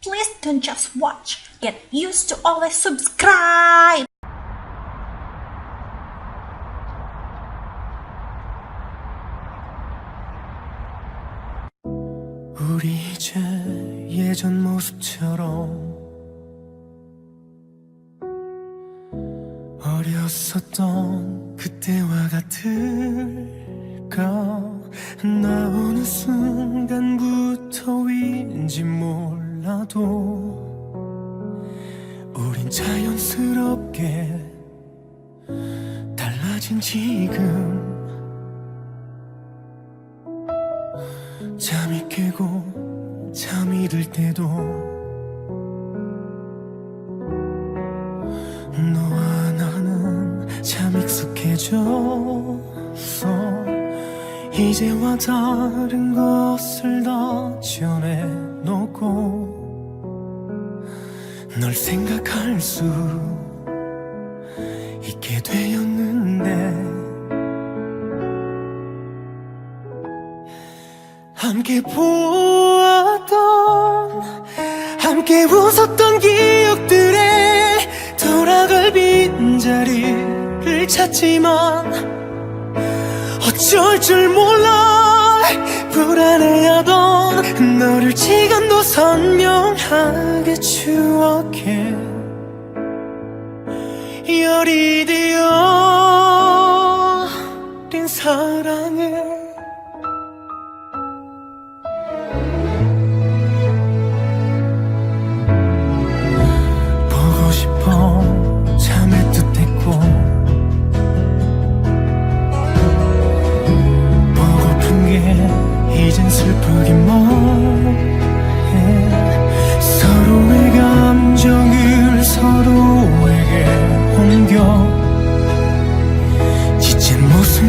Please don't just watch. Get used to always subscribe. 우리 이제 예전 모습처럼 어렸었던 그때와 같을까 나 어느 순간부터인지 몰라 도 우린 자연스럽게 달라진 지금. 잠이 깨고 잠이 들 때도 너와 나는 참 익숙해졌어. 이제와 다른 것을 다 전해놓고 널 생각할 수 있게 되었는데. 함께 보았던 함께 웃었던 기억들에 돌아갈 빈자리를 찾지만 어쩔 줄 몰라 불안해하던 너를 지금도 선명하게 추억해. 열이 되어린 사랑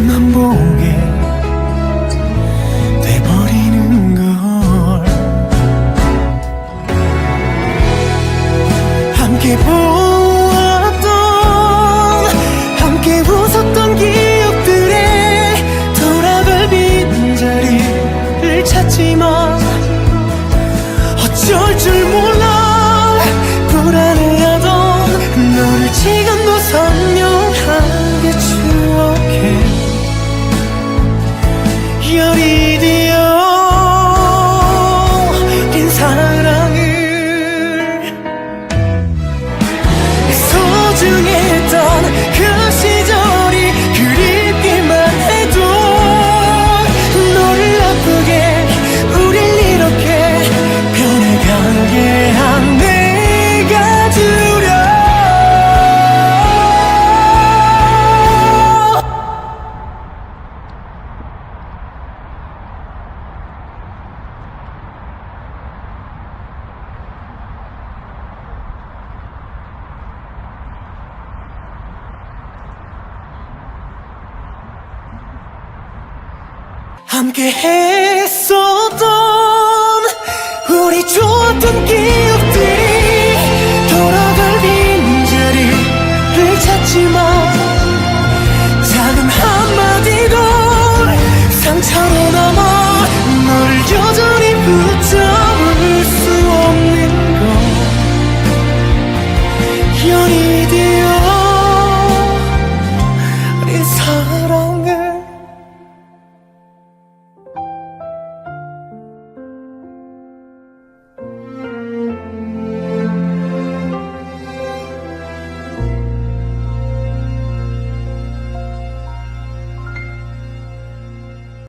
모습만 보게 함께 했었던 우리 좋았던 기억